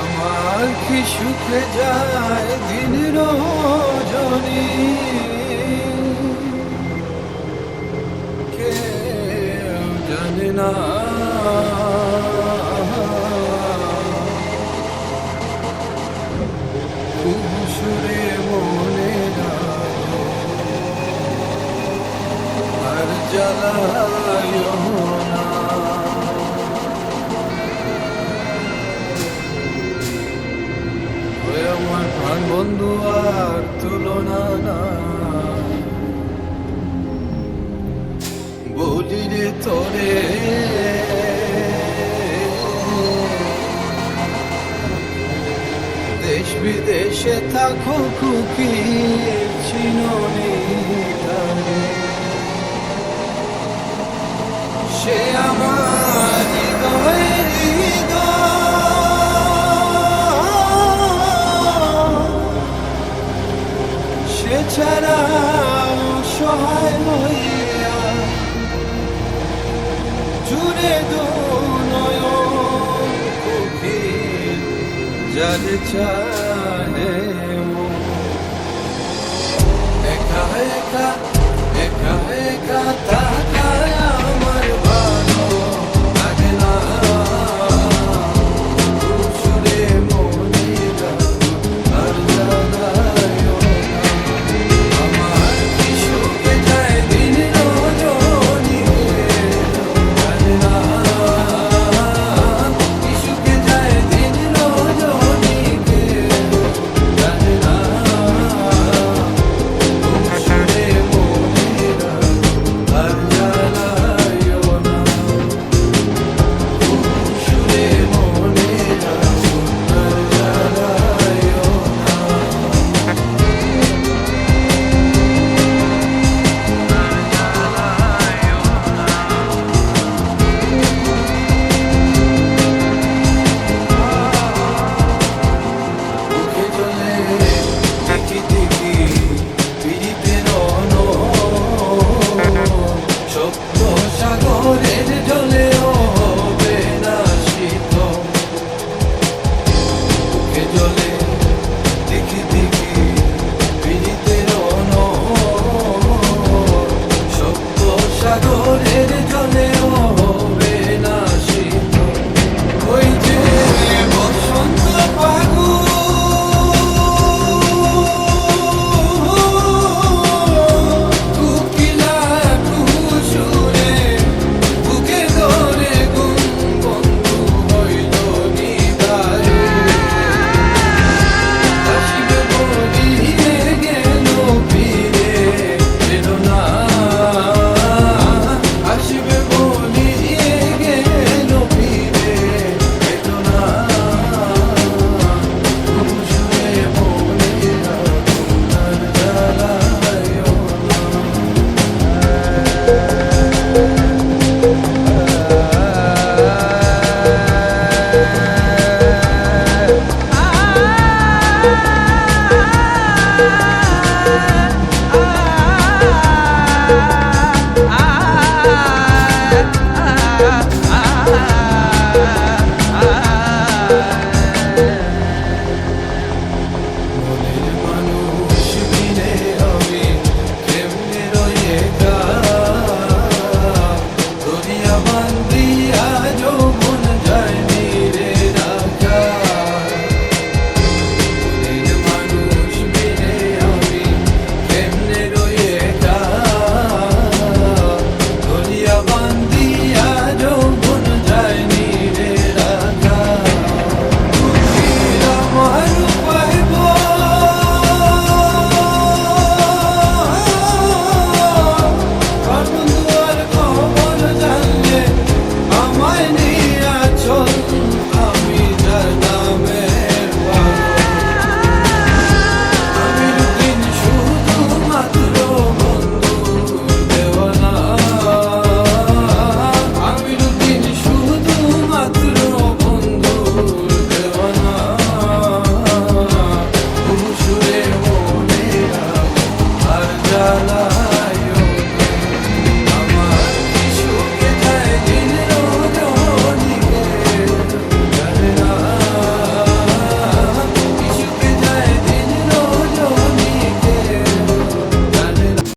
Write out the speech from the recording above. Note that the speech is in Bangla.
আমার কি সুখে যায় দিন রজনী? কেউ জানে না। সুরে মনে আর জ্বালায় বন্ধু আর তুলনা বলি রে তোরে দেশ বিদেশে থাকো খুকি চিননি সে আমার অসহায় হইয়া জুড়ে দু নয়ী যার চাহে একা একা একা একা তার